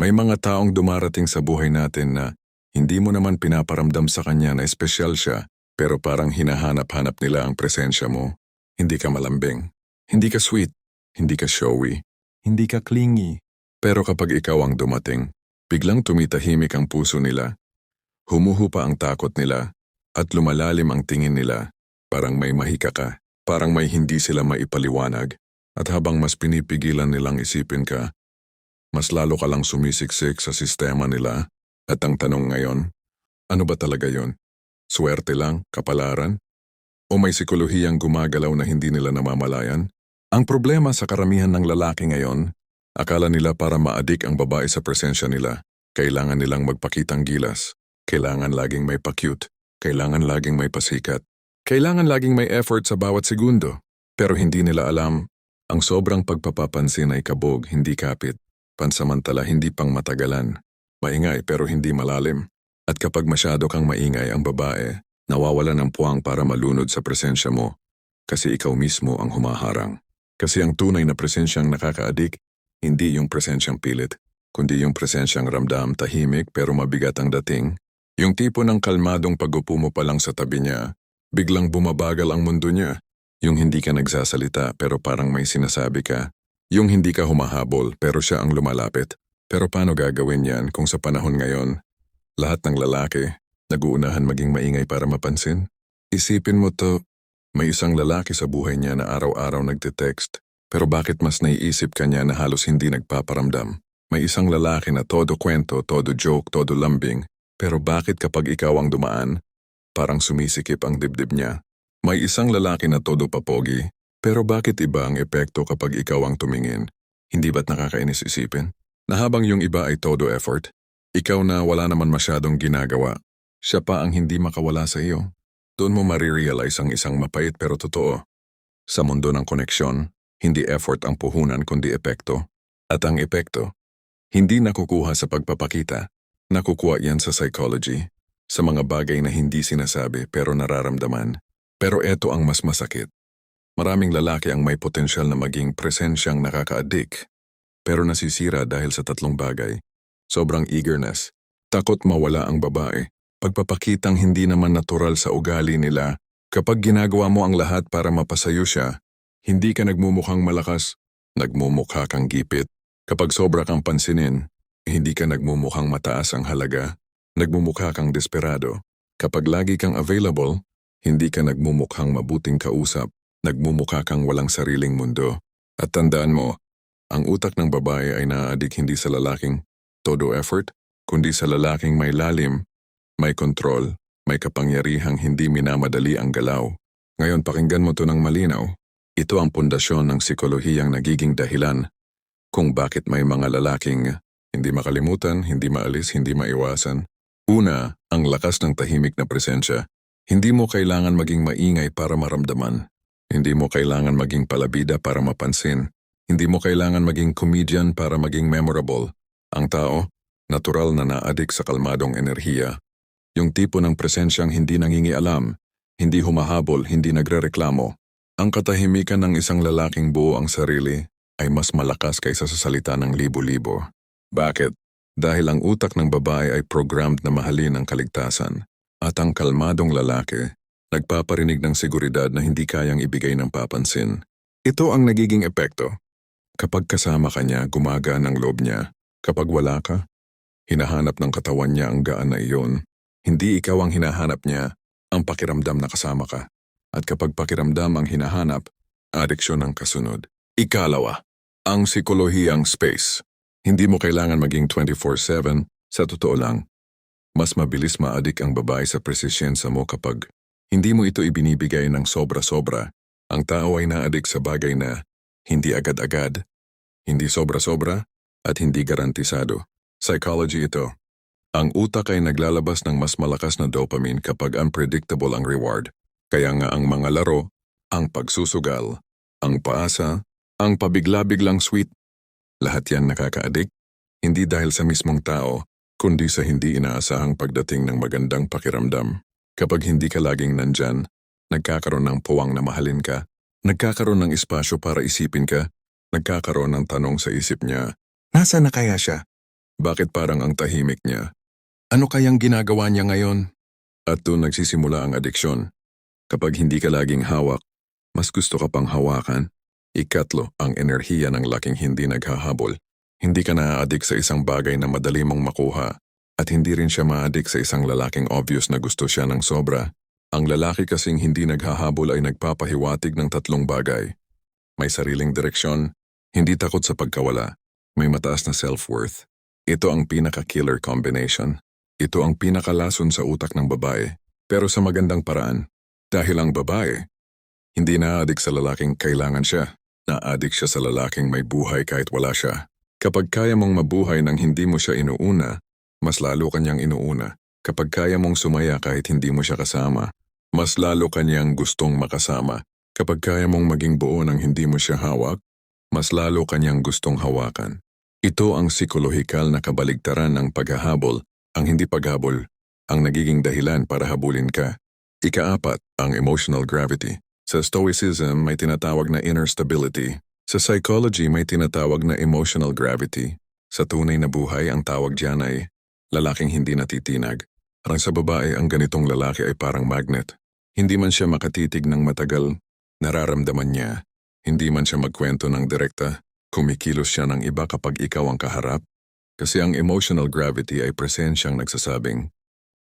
May mga taong dumarating sa buhay natin na hindi mo naman pinaparamdam sa kanya na espesyal siya, pero parang hinahanap-hanap nila ang presensya mo. Hindi ka malambing. Hindi ka sweet. Hindi ka showy. Hindi ka clingy. Pero kapag ikaw ang dumating, biglang tumitahimik ang puso nila. Humuhupa ang takot nila at lumalalim ang tingin nila. Parang may mahika ka. Parang may hindi sila maipaliwanag. At habang mas pinipigilan nilang isipin ka, mas lalo ka lang sumisiksik sa sistema nila. At ang tanong ngayon, ano ba talaga yon? Swerte lang, kapalaran? O may psikolohiyang gumagalaw na hindi nila namamalayan? Ang problema sa karamihan ng lalaki ngayon, akala nila para maadik ang babae sa presensya nila, kailangan nilang magpakitang gilas, kailangan laging may pa-cute, kailangan laging may pasikat, kailangan laging may effort sa bawat segundo. Pero hindi nila alam, ang sobrang pagpapapansin ay kabog, hindi kapit, pansamantala hindi pang matagalan. Maingay pero hindi malalim. At kapag masyado kang maingay ang babae, nawawala ng puwang para malunod sa presensya mo. Kasi ikaw mismo ang humaharang. Kasi ang tunay na presensyang nakakaadik, hindi yung presensyang pilit, kundi yung presensyang ramdam tahimik pero mabigat ang dating. Yung tipo ng kalmadong pagupo mo pa lang sa tabi niya, biglang bumabagal ang mundo niya. Yung hindi ka nagsasalita pero parang may sinasabi ka. Yung hindi ka humahabol pero siya ang lumalapit. Pero paano gagawin yan kung sa panahon ngayon, lahat ng lalaki, naguunahan maging maingay para mapansin? Isipin mo to, may isang lalaki sa buhay niya na araw-araw nagte-text, pero bakit mas naiisip ka niya na halos hindi nagpaparamdam? May isang lalaki na todo kwento, todo joke, todo lambing, pero bakit kapag ikaw ang dumaan, parang sumisikip ang dibdib niya? May isang lalaki na todo papogi, pero bakit iba ang epekto kapag ikaw ang tumingin? Hindi ba't nakakainis isipin? Na habang yung iba ay todo effort, ikaw na wala naman masyadong ginagawa, siya pa ang hindi makawala sa iyo. Doon mo marirealize ang isang mapait pero totoo. Sa mundo ng koneksyon, hindi effort ang puhunan kundi epekto. At ang epekto, hindi nakukuha sa pagpapakita, nakukuha yan sa psychology, sa mga bagay na hindi sinasabi pero nararamdaman. Pero eto ang mas masakit. Maraming lalaki ang may potensyal na maging presensyang nakaka-addict, pero nasisira dahil sa tatlong bagay. Sobrang eagerness, takot mawala ang babae, pagpapakitang hindi naman natural sa ugali nila. Kapag ginagawa mo ang lahat para mapasayo siya, hindi ka nagmumukhang malakas, nagmumukha kang gipit. Kapag sobra kang pansinin, hindi ka nagmumukhang mataas ang halaga, nagmumukha kang desperado. Kapag lagi kang available, hindi ka nagmumukhang mabuting kausap, nagmumukha kang walang sariling mundo. At tandaan mo, ang utak ng babae ay naaadik hindi sa lalaking todo effort, kundi sa lalaking may lalim, may kontrol, may kapangyarihang hindi minamadali ang galaw. Ngayon pakinggan mo to ng malinaw. Ito ang pundasyon ng psikolohiyang nagiging dahilan kung bakit may mga lalaking hindi makalimutan, hindi maalis, hindi maiwasan. Una, ang lakas ng tahimik na presensya. Hindi mo kailangan maging maingay para maramdaman. Hindi mo kailangan maging palabida para mapansin. Hindi mo kailangan maging comedian para maging memorable. Ang tao, natural na naadik sa kalmadong enerhiya. Yung tipo ng presensyang hindi nangingialam, hindi humahabol, hindi nagrereklamo. Ang katahimikan ng isang lalaking buo ang sarili ay mas malakas kaysa sa salita ng libo-libo. Bakit? Dahil ang utak ng babae ay programmed na mahalin ang kaligtasan at ang kalmadong lalaki nagpaparinig ng seguridad na hindi kayang ibigay ng papansin. Ito ang nagiging epekto. Kapag kasama ka niya, gumagaan ang loob niya. Kapag wala ka, hinahanap ng katawan niya ang gaan na iyon. Hindi ikaw ang hinahanap niya, ang pakiramdam na kasama ka. At kapag pakiramdam ang hinahanap, adiksyon ang kasunod. Ikalawa, ang psikolohiyang space. Hindi mo kailangan maging 24-7, sa totoo lang. Mas mabilis maadik ang babae sa presisyensa mo kapag hindi mo ito ibinibigay ng sobra-sobra. Ang tao ay naadik sa bagay na hindi agad-agad, hindi sobra-sobra, at hindi garantisado. Psychology ito. Ang utak ay naglalabas ng mas malakas na dopamine kapag unpredictable ang reward. Kaya nga ang mga laro, ang pagsusugal, ang paasa, ang pabigla-biglang sweet, lahat yan nakaka-addict. Hindi dahil sa mismong tao, kundi sa hindi inaasahang pagdating ng magandang pakiramdam. Kapag hindi ka laging nandyan, nagkakaroon ng puwang na mahalin ka, nagkakaroon ng espasyo para isipin ka, nagkakaroon ng tanong sa isip niya, Nasaan na kaya siya? Bakit parang ang tahimik niya? Ano kayang ginagawa niya ngayon? At doon nagsisimula ang adiksyon. Kapag hindi ka laging hawak, mas gusto ka pang hawakan. Ikatlo, ang enerhiya ng laking hindi naghahabol. Hindi ka na-addict sa isang bagay na madali mong makuha at hindi rin siya ma-addict sa isang lalaking obvious na gusto siya ng sobra. Ang lalaki kasing hindi naghahabol ay nagpapahiwatig ng tatlong bagay. May sariling direksyon, hindi takot sa pagkawala, may mataas na self-worth. Ito ang pinaka-killer combination. Ito ang pinakalason sa utak ng babae, pero sa magandang paraan. Dahil ang babae, hindi na-addict sa lalaking kailangan siya. Na-addict siya sa lalaking may buhay kahit wala siya. Kapag kaya mong mabuhay nang hindi mo siya inuuna, mas lalo kanyang inuuna. Kapag kaya mong sumaya kahit hindi mo siya kasama, mas lalo kanyang gustong makasama. Kapag kaya mong maging buo nang hindi mo siya hawak, mas lalo kanyang gustong hawakan. Ito ang psikolohikal na kabaligtaran ng paghahabol, ang hindi paghabol, ang nagiging dahilan para habulin ka. Ikaapat, ang emotional gravity. Sa Stoicism, may tinatawag na inner stability. Sa psychology, may tinatawag na emotional gravity. Sa tunay na buhay, ang tawag diyan ay lalaking hindi natitinag. Parang sa babae, ang ganitong lalaki ay parang magnet. Hindi man siya makatitig ng matagal, nararamdaman niya. Hindi man siya magkwento ng direkta, kumikilos siya ng iba kapag ikaw ang kaharap. Kasi ang emotional gravity ay presensyang nagsasabing,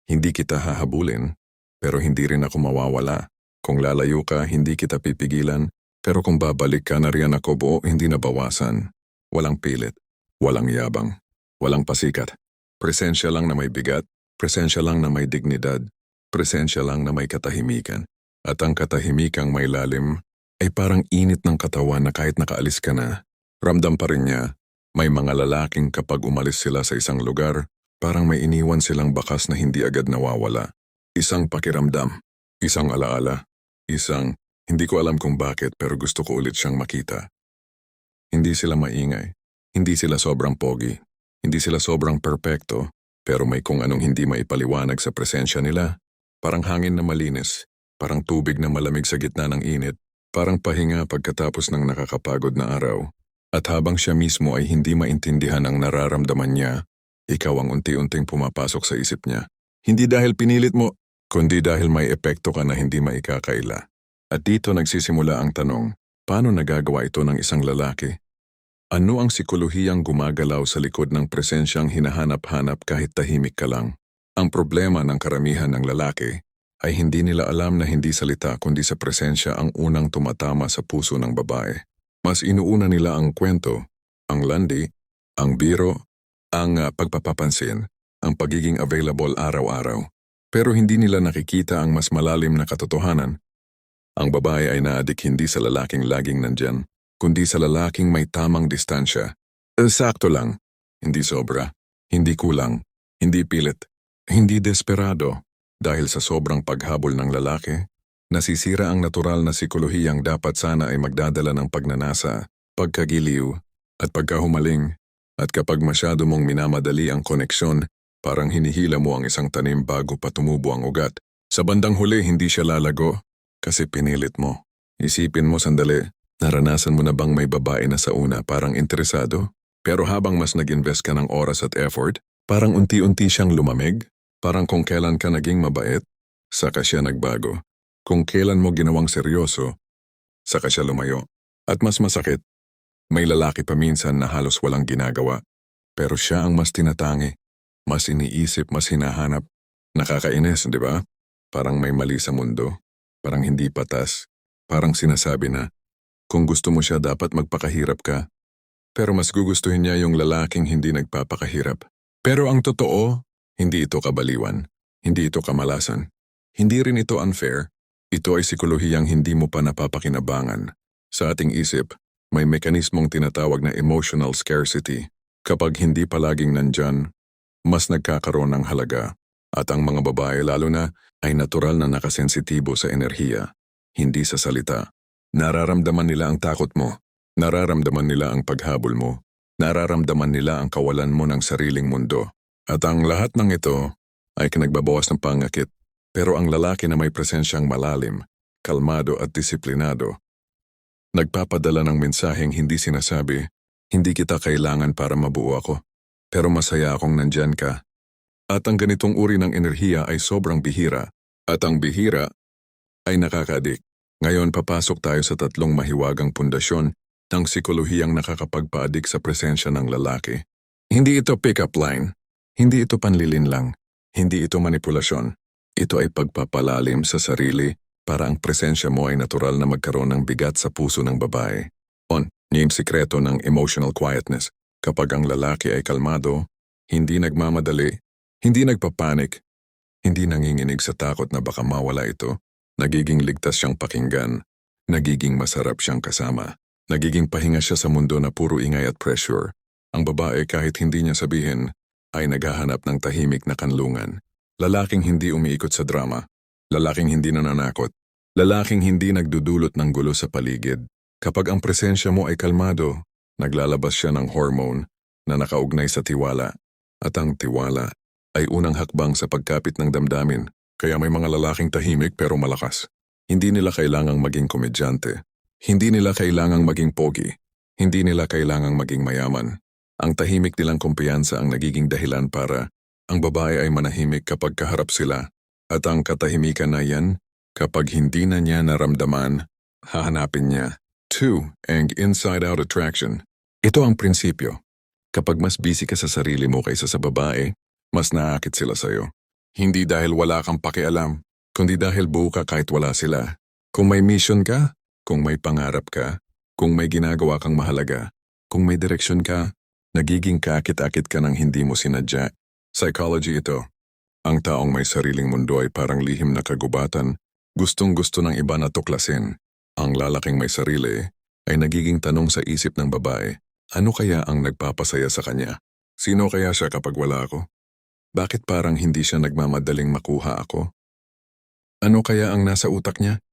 hindi kita hahabulin, pero hindi rin ako mawawala. Kung lalayo ka, hindi kita pipigilan, pero kung babalik ka na riyan ako buo, hindi nabawasan. Walang pilit, walang yabang, walang pasikat. Presensya lang na may bigat, presensya lang na may dignidad, presensya lang na may katahimikan. At ang katahimikang may lalim ay parang init ng katawan na kahit nakaalis ka na, ramdam pa rin niya. May mga lalaking kapag umalis sila sa isang lugar, parang may iniwan silang bakas na hindi agad nawawala. Isang pakiramdam, isang alaala, isang hindi ko alam kung bakit pero gusto ko ulit siyang makita. Hindi sila maingay, hindi sila sobrang pogi, hindi sila sobrang perpekto, pero may kung anong hindi maipaliwanag sa presensya nila. Parang hangin na malinis, parang tubig na malamig sa gitna ng init, parang pahinga pagkatapos ng nakakapagod na araw. At habang siya mismo ay hindi maintindihan ang nararamdaman niya, ikaw ang unti-unting pumapasok sa isip niya. Hindi dahil pinilit mo, kundi dahil may epekto ka na hindi maikakaila. At dito nagsisimula ang tanong, paano nagagawa ito ng isang lalaki? Ano ang psikolohiyang gumagalaw sa likod ng presensyang hinahanap-hanap kahit tahimik ka lang? Ang problema ng karamihan ng lalaki ay hindi nila alam na hindi salita kundi sa presensya ang unang tumatama sa puso ng babae. Mas inuuna nila ang kwento, ang landi, ang biro, ang uh, pagpapapansin, ang pagiging available araw-araw. Pero hindi nila nakikita ang mas malalim na katotohanan. Ang babae ay naadik hindi sa lalaking laging nandyan, kundi sa lalaking may tamang distansya. Sakto lang, hindi sobra, hindi kulang, hindi pilit, hindi desperado. Dahil sa sobrang paghabol ng lalaki, nasisira ang natural na psikolohiyang dapat sana ay magdadala ng pagnanasa, pagkagiliw, at pagkahumaling. At kapag masyado mong minamadali ang koneksyon, parang hinihila mo ang isang tanim bago pa tumubo ang ugat. Sa bandang huli, hindi siya lalago kasi pinilit mo. Isipin mo sandali, naranasan mo na bang may babae na sa una parang interesado? Pero habang mas nag-invest ka ng oras at effort, parang unti-unti siyang lumamig? Parang kung kailan ka naging mabait, saka siya nagbago. Kung kailan mo ginawang seryoso, saka siya lumayo. At mas masakit, may lalaki pa minsan na halos walang ginagawa. Pero siya ang mas tinatangi, mas iniisip, mas hinahanap. Nakakainis, di ba? Parang may mali sa mundo. Parang hindi patas. Parang sinasabi na, kung gusto mo siya dapat magpakahirap ka. Pero mas gugustuhin niya yung lalaking hindi nagpapakahirap. Pero ang totoo, hindi ito kabaliwan. Hindi ito kamalasan. Hindi rin ito unfair. Ito ay psikolohiyang hindi mo pa napapakinabangan. Sa ating isip, may mekanismong tinatawag na emotional scarcity. Kapag hindi palaging nandyan, mas nagkakaroon ng halaga. At ang mga babae lalo na ay natural na nakasensitibo sa enerhiya, hindi sa salita. Nararamdaman nila ang takot mo. Nararamdaman nila ang paghabol mo. Nararamdaman nila ang kawalan mo ng sariling mundo. At ang lahat ng ito ay kinagbabawas ng pangakit. Pero ang lalaki na may presensyang malalim, kalmado at disiplinado, nagpapadala ng mensaheng hindi sinasabi, hindi kita kailangan para mabuo ako. pero masaya akong nandyan ka. At ang ganitong uri ng enerhiya ay sobrang bihira. At ang bihira ay nakakadik. Ngayon papasok tayo sa tatlong mahiwagang pundasyon ng psikolohiyang nakakapagpaadik sa presensya ng lalaki. Hindi ito pick-up line. Hindi ito panlilin lang. Hindi ito manipulasyon. Ito ay pagpapalalim sa sarili para ang presensya mo ay natural na magkaroon ng bigat sa puso ng babae. On, yung sikreto ng emotional quietness. Kapag ang lalaki ay kalmado, hindi nagmamadali, hindi nagpapanik, hindi nanginginig sa takot na baka mawala ito, nagiging ligtas siyang pakinggan, nagiging masarap siyang kasama, nagiging pahinga siya sa mundo na puro ingay at pressure. Ang babae kahit hindi niya sabihin, ay naghahanap ng tahimik na kanlungan. Lalaking hindi umiikot sa drama, lalaking hindi nananakot, lalaking hindi nagdudulot ng gulo sa paligid. Kapag ang presensya mo ay kalmado, naglalabas siya ng hormone na nakaugnay sa tiwala. At ang tiwala ay unang hakbang sa pagkapit ng damdamin, kaya may mga lalaking tahimik pero malakas. Hindi nila kailangang maging komedyante. Hindi nila kailangang maging pogi. Hindi nila kailangang maging mayaman. Ang tahimik nilang kumpiyansa ang nagiging dahilan para ang babae ay manahimik kapag kaharap sila. At ang katahimikan na yan, kapag hindi na niya naramdaman, hahanapin niya. 2. Ang inside-out attraction. Ito ang prinsipyo. Kapag mas busy ka sa sarili mo kaysa sa babae, mas naakit sila sa'yo. Hindi dahil wala kang pakialam, kundi dahil buo ka kahit wala sila. Kung may mission ka, kung may pangarap ka, kung may ginagawa kang mahalaga, kung may direksyon ka, nagiging kakit-akit ka ng hindi mo sinadya. Psychology ito. Ang taong may sariling mundo ay parang lihim na kagubatan, gustong-gusto ng iba na tuklasin. Ang lalaking may sarili ay nagiging tanong sa isip ng babae, ano kaya ang nagpapasaya sa kanya? Sino kaya siya kapag wala ako? Bakit parang hindi siya nagmamadaling makuha ako? Ano kaya ang nasa utak niya?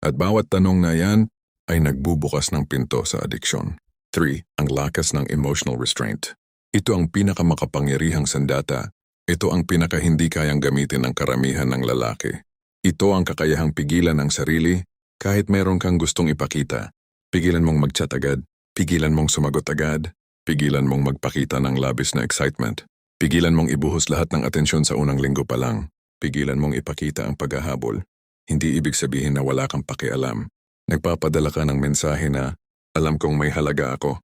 At bawat tanong na yan ay nagbubukas ng pinto sa adiksyon. 3. Ang lakas ng emotional restraint. Ito ang pinakamakapangyarihang sandata. Ito ang pinakahindi kayang gamitin ng karamihan ng lalaki. Ito ang kakayahang pigilan ng sarili kahit meron kang gustong ipakita. Pigilan mong mag-chat agad, pigilan mong sumagot agad, pigilan mong magpakita ng labis na excitement, pigilan mong ibuhos lahat ng atensyon sa unang linggo pa lang, pigilan mong ipakita ang paghahabol. Hindi ibig sabihin na wala kang pakialam. Nagpapadala ka ng mensahe na, alam kong may halaga ako.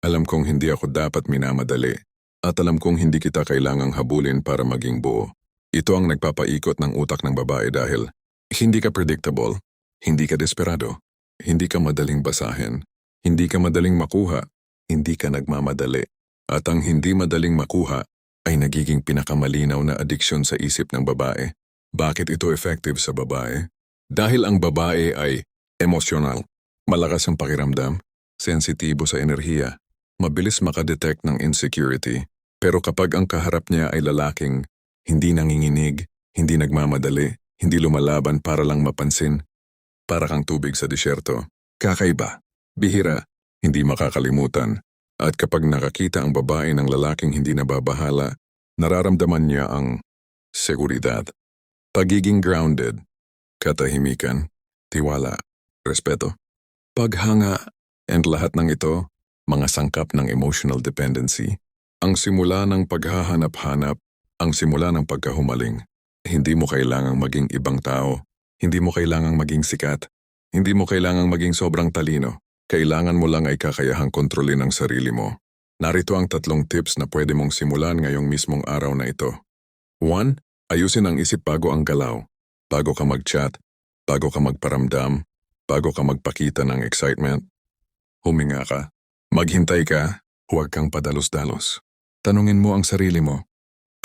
Alam kong hindi ako dapat minamadali. At alam kong hindi kita kailangang habulin para maging buo. Ito ang nagpapaikot ng utak ng babae dahil hindi ka predictable, hindi ka desperado, hindi ka madaling basahin, hindi ka madaling makuha, hindi ka nagmamadali. At ang hindi madaling makuha ay nagiging pinakamalinaw na adiksyon sa isip ng babae. Bakit ito effective sa babae? Dahil ang babae ay emosyonal, malakas ang pakiramdam, sensitibo sa enerhiya, mabilis makadetect ng insecurity. Pero kapag ang kaharap niya ay lalaking hindi nanginginig, hindi nagmamadali, hindi lumalaban para lang mapansin, para kang tubig sa disyerto, kakaiba, bihira, hindi makakalimutan. At kapag nakakita ang babae ng lalaking hindi nababahala, nararamdaman niya ang seguridad, pagiging grounded, katahimikan, tiwala, respeto, paghanga, and lahat ng ito, mga sangkap ng emotional dependency, ang simula ng paghahanap-hanap, ang simula ng pagkahumaling. Hindi mo kailangang maging ibang tao, hindi mo kailangang maging sikat, hindi mo kailangang maging sobrang talino. Kailangan mo lang ay kakayahang kontrolin ang sarili mo. Narito ang tatlong tips na pwede mong simulan ngayong mismong araw na ito. 1. Ayusin ang isip bago ang galaw. Bago ka mag-chat, bago ka magparamdam, bago ka magpakita ng excitement. Huminga ka. Maghintay ka, huwag kang padalos-dalos. Tanungin mo ang sarili mo.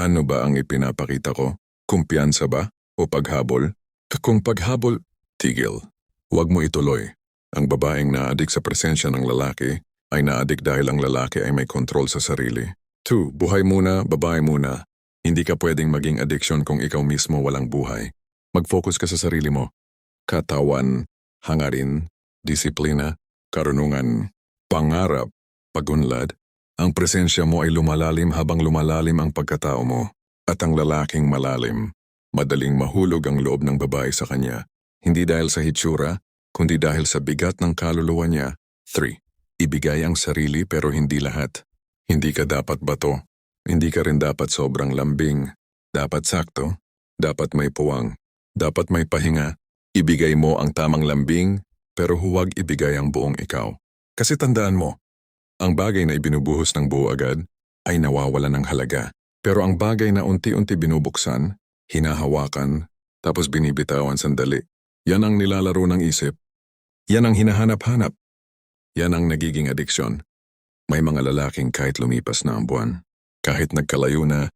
Ano ba ang ipinapakita ko? Kumpiyansa ba? O paghabol? Kung paghabol, tigil. Huwag mo ituloy. Ang babaeng naadik sa presensya ng lalaki ay naadik dahil ang lalaki ay may kontrol sa sarili. 2. Buhay muna, babae muna. Hindi ka pwedeng maging addiction kung ikaw mismo walang buhay. Mag-focus ka sa sarili mo. Katawan, hangarin, disiplina, karunungan, pangarap, pagunlad. Ang presensya mo ay lumalalim habang lumalalim ang pagkatao mo. At ang lalaking malalim. Madaling mahulog ang loob ng babae sa kanya. Hindi dahil sa hitsura, kundi dahil sa bigat ng kaluluwa niya. 3. Ibigay ang sarili pero hindi lahat. Hindi ka dapat bato. Hindi ka rin dapat sobrang lambing. Dapat sakto. Dapat may puwang. Dapat may pahinga. Ibigay mo ang tamang lambing, pero huwag ibigay ang buong ikaw. Kasi tandaan mo, ang bagay na ibinubuhos ng buo agad ay nawawala ng halaga. Pero ang bagay na unti-unti binubuksan, hinahawakan, tapos binibitawan sandali, yan ang nilalaro ng isip. Yan ang hinahanap-hanap. Yan ang nagiging adiksyon. May mga lalaking kahit lumipas na ang buwan, kahit nagkalayo na,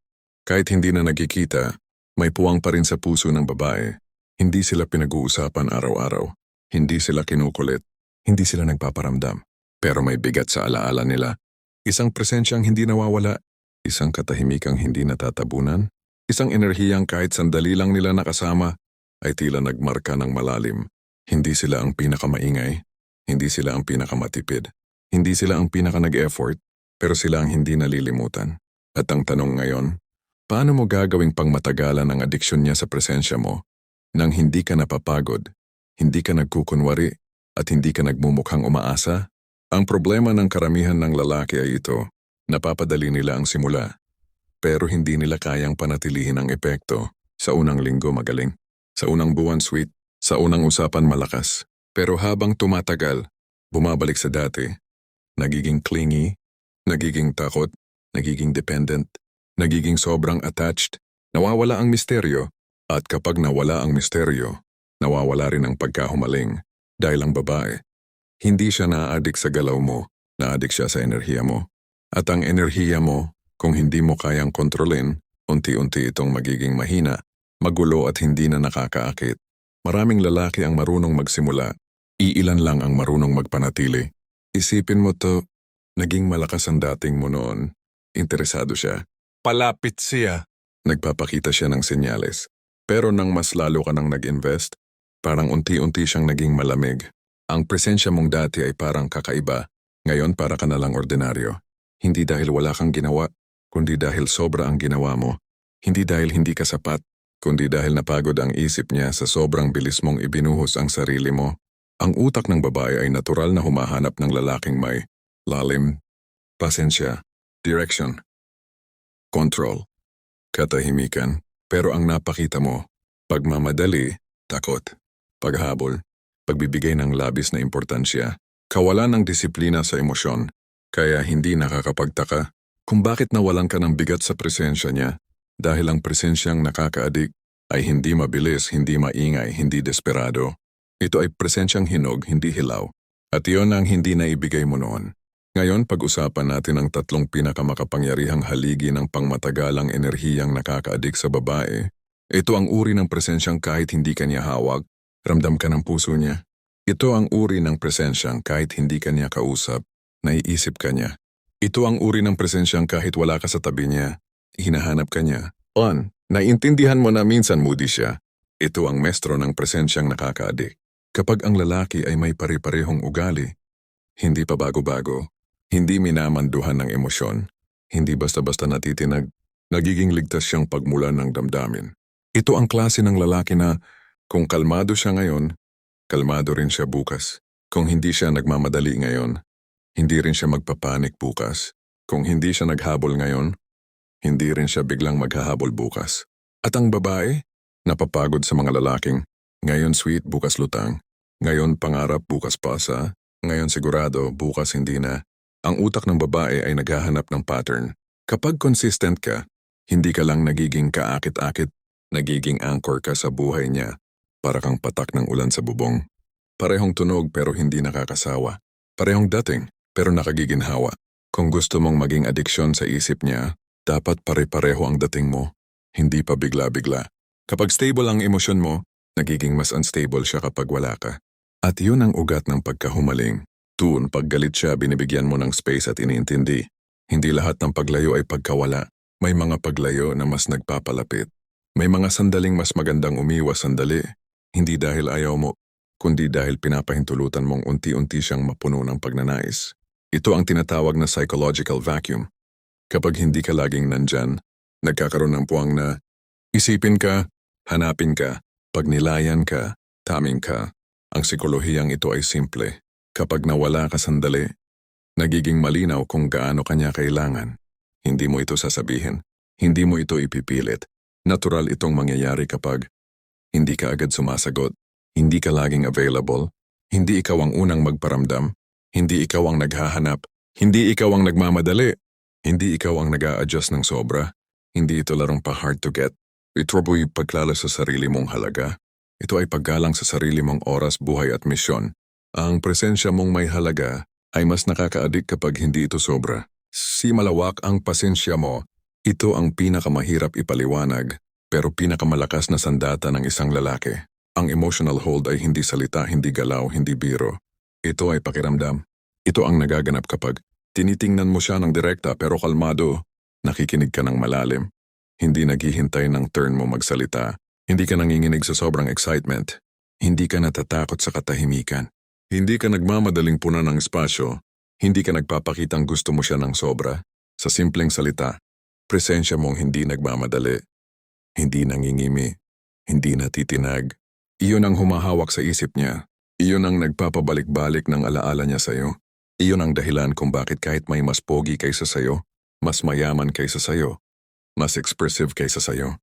kahit hindi na nagkikita, may puwang pa rin sa puso ng babae. Hindi sila pinag-uusapan araw-araw. Hindi sila kinukulit. Hindi sila nagpaparamdam. Pero may bigat sa alaala nila. Isang presensyang hindi nawawala. Isang katahimikang hindi natatabunan. Isang enerhiyang kahit sandali lang nila nakasama ay tila nagmarka ng malalim. Hindi sila ang pinakamaingay. Hindi sila ang pinakamatipid. Hindi sila ang pinaka nag-effort, pero sila ang hindi nalilimutan. At ang tanong ngayon, paano mo gagawing pangmatagalan ang adiksyon niya sa presensya mo nang hindi ka napapagod, hindi ka nagkukunwari, at hindi ka nagmumukhang umaasa? Ang problema ng karamihan ng lalaki ay ito, napapadali nila ang simula, pero hindi nila kayang panatilihin ang epekto. Sa unang linggo magaling, sa unang buwan sweet, sa unang usapan malakas. Pero habang tumatagal, bumabalik sa dati, nagiging clingy, nagiging takot, nagiging dependent, nagiging sobrang attached, nawawala ang misteryo, at kapag nawala ang misteryo, nawawala rin ang pagkahumaling dahil ang babae. Hindi siya na-addict sa galaw mo, na-addict siya sa enerhiya mo. At ang enerhiya mo, kung hindi mo kayang kontrolin, unti-unti itong magiging mahina, magulo at hindi na nakakaakit. Maraming lalaki ang marunong magsimula, iilan lang ang marunong magpanatili. Isipin mo to, naging malakas ang dating mo noon. Interesado siya. Palapit siya. Nagpapakita siya ng senyales. Pero nang mas lalo ka nang nag-invest, parang unti-unti siyang naging malamig. Ang presensya mong dati ay parang kakaiba, ngayon para ka na lang ordinaryo. Hindi dahil wala kang ginawa, kundi dahil sobra ang ginawa mo. Hindi dahil hindi ka sapat, kundi dahil napagod ang isip niya sa sobrang bilis mong ibinuhos ang sarili mo. Ang utak ng babae ay natural na humahanap ng lalaking may lalim, pasensya, direction, control, katahimikan. Pero ang napakita mo, pagmamadali, takot, paghabol, pagbibigay ng labis na importansya, kawalan ng disiplina sa emosyon, kaya hindi nakakapagtaka kung bakit nawalan ka ng bigat sa presensya niya dahil ang presensyang nakakaadik ay hindi mabilis, hindi maingay, hindi desperado. Ito ay presensyang hinog, hindi hilaw. At iyon ang hindi na ibigay mo noon. Ngayon, pag-usapan natin ang tatlong pinakamakapangyarihang haligi ng pangmatagalang enerhiyang nakakaadik sa babae. Ito ang uri ng presensyang kahit hindi kanya hawak, ramdam ka ng puso niya. Ito ang uri ng presensyang kahit hindi kanya kausap, naiisip ka niya. Ito ang uri ng presensyang kahit wala ka sa tabi niya, hinahanap ka niya. On, naiintindihan mo na minsan moody siya. Ito ang mestro ng presensyang nakakaadik. Kapag ang lalaki ay may pare-parehong ugali, hindi pa bago-bago, hindi minamanduhan ng emosyon, hindi basta-basta natitinag, nagiging ligtas siyang pagmulan ng damdamin. Ito ang klase ng lalaki na kung kalmado siya ngayon, kalmado rin siya bukas. Kung hindi siya nagmamadali ngayon, hindi rin siya magpapanik bukas. Kung hindi siya naghabol ngayon, hindi rin siya biglang maghahabol bukas. At ang babae, napapagod sa mga lalaking, ngayon sweet, bukas lutang. Ngayon pangarap, bukas pasa. Ngayon sigurado, bukas hindi na. Ang utak ng babae ay naghahanap ng pattern. Kapag consistent ka, hindi ka lang nagiging kaakit-akit, nagiging anchor ka sa buhay niya. Para kang patak ng ulan sa bubong. Parehong tunog pero hindi nakakasawa. Parehong dating pero nakagiginhawa. Kung gusto mong maging adiksyon sa isip niya, dapat pare-pareho ang dating mo, hindi pa bigla-bigla. Kapag stable ang emosyon mo, nagiging mas unstable siya kapag wala ka. At yun ang ugat ng pagkahumaling. Tuon pag galit siya, binibigyan mo ng space at iniintindi. Hindi lahat ng paglayo ay pagkawala. May mga paglayo na mas nagpapalapit. May mga sandaling mas magandang umiwas sandali. Hindi dahil ayaw mo, kundi dahil pinapahintulutan mong unti-unti siyang mapuno ng pagnanais. Ito ang tinatawag na psychological vacuum. Kapag hindi ka laging nandyan, nagkakaroon ng puwang na isipin ka, hanapin ka, pagnilayan ka, taming ka. Ang psikolohiyang ito ay simple. Kapag nawala ka sandali, nagiging malinaw kung gaano kanya kailangan. Hindi mo ito sasabihin. Hindi mo ito ipipilit. Natural itong mangyayari kapag hindi ka agad sumasagot, hindi ka laging available, hindi ikaw ang unang magparamdam, hindi ikaw ang naghahanap, hindi ikaw ang nagmamadali, hindi ikaw ang nag adjust ng sobra, hindi ito larong pa hard to get. Ito ay pagklala sa sarili mong halaga. Ito ay paggalang sa sarili mong oras, buhay at misyon. Ang presensya mong may halaga ay mas nakakaadik kapag hindi ito sobra. Si malawak ang pasensya mo, ito ang pinakamahirap ipaliwanag pero pinakamalakas na sandata ng isang lalaki. Ang emotional hold ay hindi salita, hindi galaw, hindi biro. Ito ay pakiramdam. Ito ang nagaganap kapag tinitingnan mo siya ng direkta pero kalmado, nakikinig ka ng malalim. Hindi naghihintay ng turn mo magsalita. Hindi ka nanginginig sa sobrang excitement. Hindi ka natatakot sa katahimikan. Hindi ka nagmamadaling punan ng espasyo. Hindi ka nagpapakitang gusto mo siya ng sobra. Sa simpleng salita, presensya mong hindi nagmamadali. Hindi nangingimi. Hindi natitinag. Iyon ang humahawak sa isip niya. Iyon ang nagpapabalik-balik ng alaala niya sa'yo. Iyon ang dahilan kung bakit kahit may mas pogi kaysa sa'yo, mas mayaman kaysa sa'yo, mas expressive kaysa sa'yo.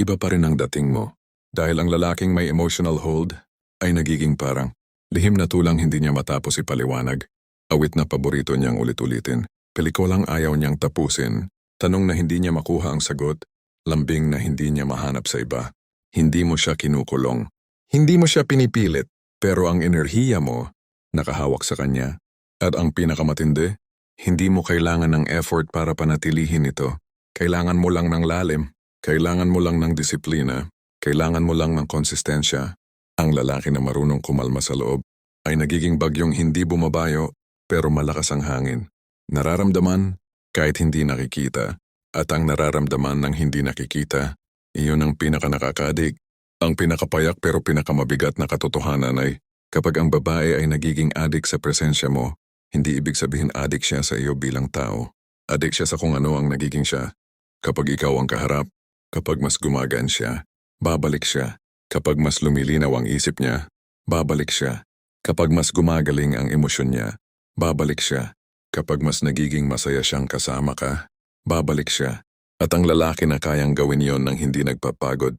Iba pa rin ang dating mo. Dahil ang lalaking may emotional hold ay nagiging parang lihim na tulang hindi niya matapos ipaliwanag. Awit na paborito niyang ulit-ulitin. Pelikulang ayaw niyang tapusin. Tanong na hindi niya makuha ang sagot. Lambing na hindi niya mahanap sa iba. Hindi mo siya kinukulong. Hindi mo siya pinipilit. Pero ang enerhiya mo, nakahawak sa kanya. At ang pinakamatindi, hindi mo kailangan ng effort para panatilihin ito. Kailangan mo lang ng lalim. Kailangan mo lang ng disiplina. Kailangan mo lang ng konsistensya. Ang lalaki na marunong kumalma sa loob ay nagiging bagyong hindi bumabayo pero malakas ang hangin. Nararamdaman kahit hindi nakikita. At ang nararamdaman ng hindi nakikita, iyon ang pinakanakakadig. Ang pinakapayak pero pinakamabigat na katotohanan ay kapag ang babae ay nagiging adik sa presensya mo, hindi ibig sabihin adik siya sa iyo bilang tao. Adik siya sa kung ano ang nagiging siya. Kapag ikaw ang kaharap, kapag mas gumagaan siya, babalik siya. Kapag mas lumilinaw ang isip niya, babalik siya. Kapag mas gumagaling ang emosyon niya, babalik siya. Kapag mas nagiging masaya siyang kasama ka, babalik siya. At ang lalaki na kayang gawin yon ng hindi nagpapagod,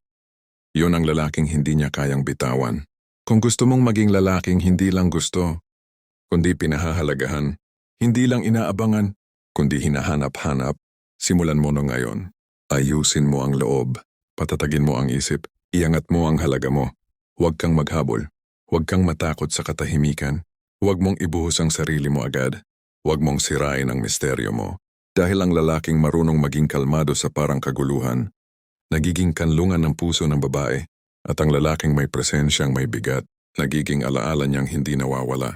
yon ang lalaking hindi niya kayang bitawan. Kung gusto mong maging lalaking hindi lang gusto, kundi pinahahalagahan, hindi lang inaabangan, kundi hinahanap-hanap, simulan mo no ngayon. Ayusin mo ang loob, patatagin mo ang isip, iangat mo ang halaga mo. Huwag kang maghabol, huwag kang matakot sa katahimikan, huwag mong ibuhos ang sarili mo agad, huwag mong sirain ang misteryo mo. Dahil ang lalaking marunong maging kalmado sa parang kaguluhan, nagiging kanlungan ng puso ng babae, at ang lalaking may presensyang may bigat, nagiging alaala niyang hindi nawawala.